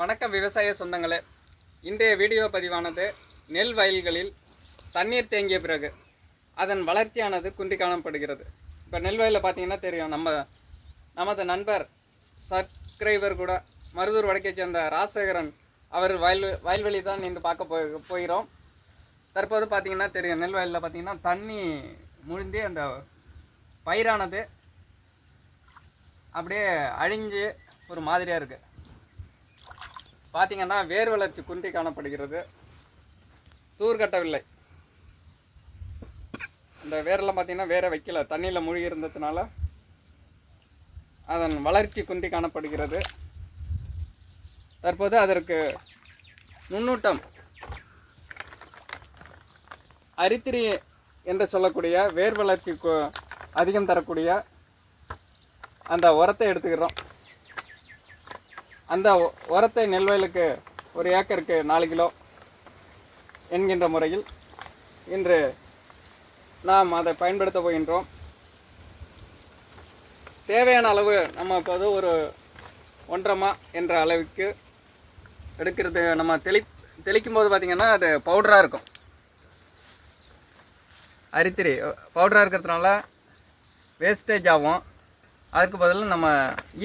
வணக்கம் விவசாய சொந்தங்களே. இன்றைய வீடியோ பதிவானது நெல் வயல்களில் தண்ணீர் தேங்கிய பிறகு அதன் வளர்ச்சியானது குன்றி காணப்படுகிறது இப்போ நெல் வயலில் பார்த்தீங்கன்னா தெரியும் நம்ம நமது நண்பர் சப்ஸ்கிரைபர் கூட மருதூர் வடக்கை சேர்ந்த ராசேகரன் அவர் வயல் வயல்வெளி தான் நின்று பார்க்க போய் போகிறோம். தற்போது பார்த்திங்கன்னா தெரியும் நெல் வயலில் பார்த்தீங்கன்னா தண்ணி முழுந்தி அந்த பயிரானது அப்படியே அழிஞ்சு ஒரு மாதிரியாக இருக்குது பார்த்தீங்கன்னா வேர் வளர்ச்சி குன்றி காணப்படுகிறது. தூர் கட்டவில்லை. இந்த வேரெல்லாம் பார்த்தீங்கன்னா வேற வைக்கல. தண்ணியில் மூழ்கி இருந்ததுனால அதன் வளர்ச்சி குன்றி காணப்படுகிறது. தற்போது அதற்கு நுண்ணூட்டம். அரித்திரி என்று சொல்லக்கூடிய வேர் வளர்ச்சி கு- அதிகம் தரக்கூடிய அந்த உரத்தை எடுத்துக்கிறோம். அந்த உரத்தை நெல் வயலுக்கு ஒரு ஏக்கருக்கு நாலு கிலோ என்கின்ற முறையில் இன்று நாம் அதை பயன்படுத்த போகின்றோம். தேவையான அளவு நம்ம இப்போது ஒரு ஒன்றரை என்ற அளவுக்கு எடுக்கிறது. நம்ம தெளி தெளிக்கும் போது பார்த்திங்கன்னா அது பவுடராக இருக்கும். அரித்திரி பவுடராக இருக்கிறதுனால வேஸ்டேஜ் ஆகும். அதுக்கு பதில் நம்ம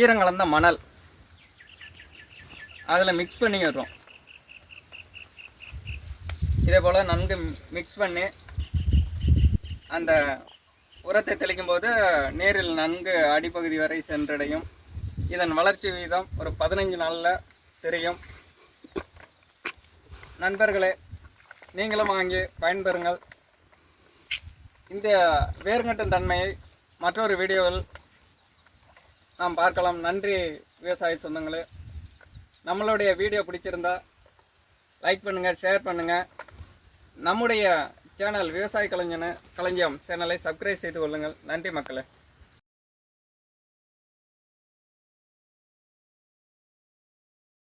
ஈரங்கலந்த மணல் அதில் மிக்ஸ் பண்ணி விடுறோம். இதே போல் நன்கு மிக்ஸ் பண்ணி அந்த உரத்தை தெளிக்கும் போது நீரில் நன்கு அடிப்பகுதி வரை சென்றடையும். இதன் வளர்ச்சி வீதம் ஒரு பதினைஞ்சு நாளில் தெரியும். நண்பர்களே நீங்களும் வாங்கி பயன்பெறுங்கள். இந்த வேர்கட்டும் தன்மையை மற்றொரு வீடியோவில் நாம் பார்க்கலாம். நன்றி விவசாய சொந்தங்களே. நம்மளுடைய வீடியோ பிடிச்சிருந்தா லைக் பண்ணுங்கள் ஷேர் பண்ணுங்கள் நம்முடைய சேனல் விவசாய கலைஞன களஞ்சியம் சேனலை சப்ஸ்கிரைப் செய்து கொள்ளுங்கள். நன்றி மக்களே.